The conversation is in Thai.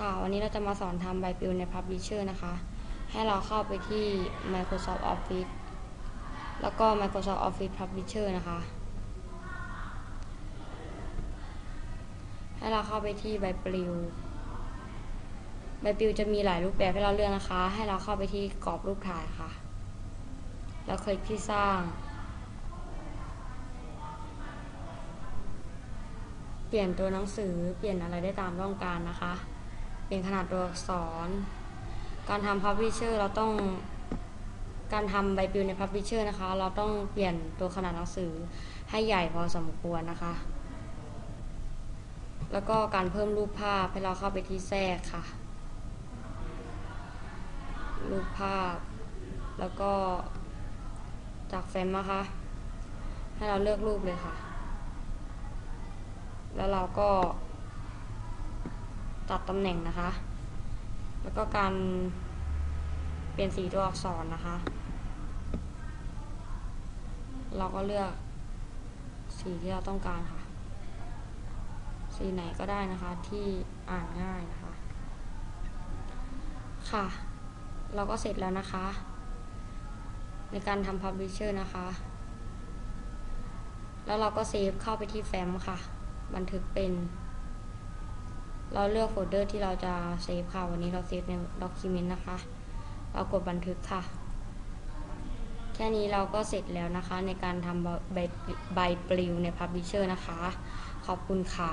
ค่ะ วันนี้เราจะมาสอนทำใบปลิวใน Publisher นะคะ ให้เราเข้าไปที่ Microsoft Office แล้วก็ Microsoft Office Publisher นะคะ ให้เราเข้าไปที่ใบปลิว ใบปลิวจะมีหลายรูปแบบให้เราเลือกนะคะ ให้เราเข้าไปที่กรอบรูปถ่ายค่ะ แล้วคลิกที่สร้าง เปลี่ยนตัวหนังสือ เปลี่ยนอะไรได้ตามต้องการนะคะ ยนขนาดตัวอักษร การทำ Publisher เราต้องการทำใบปลิวใน Publisher นะคะ เราต้องเปลี่ยนตัวขนาดหนังสือให้ใหญ่พอสมควรนะคะ แล้วก็การเพิ่มรูปภาพให้เราเข้าไปที่แทรกค่ะ รูปภาพ แล้วก็จากแฟ้มนะคะ ให้เราเลือกรูปเลยค่ะ แล้วเราก็ ตัดตำแหน่งนะคะ แล้วก็การเปลี่ยนสีตัวอักษรนะคะ เราก็เลือกสีที่เราต้องการค่ะ สีไหนก็ได้นะคะที่อ่านง่ายนะคะ ค่ะ เราก็เสร็จแล้วนะคะ ในการทำ Publisher นะคะ แล้วเราก็เซฟเข้าไปที่แฟ้มค่ะ บันทึกเป็น เราเลือกโฟลเดอร์ที่เราจะเซฟค่ะ วันนี้เราเซฟในด็อกิเมนต์นะคะ เรากดบันทึกค่ะ แค่นี้เราก็เสร็จแล้วนะคะ ในการทำใบใบปลิวใน Publisher นะคะ ขอบคุณค่ะ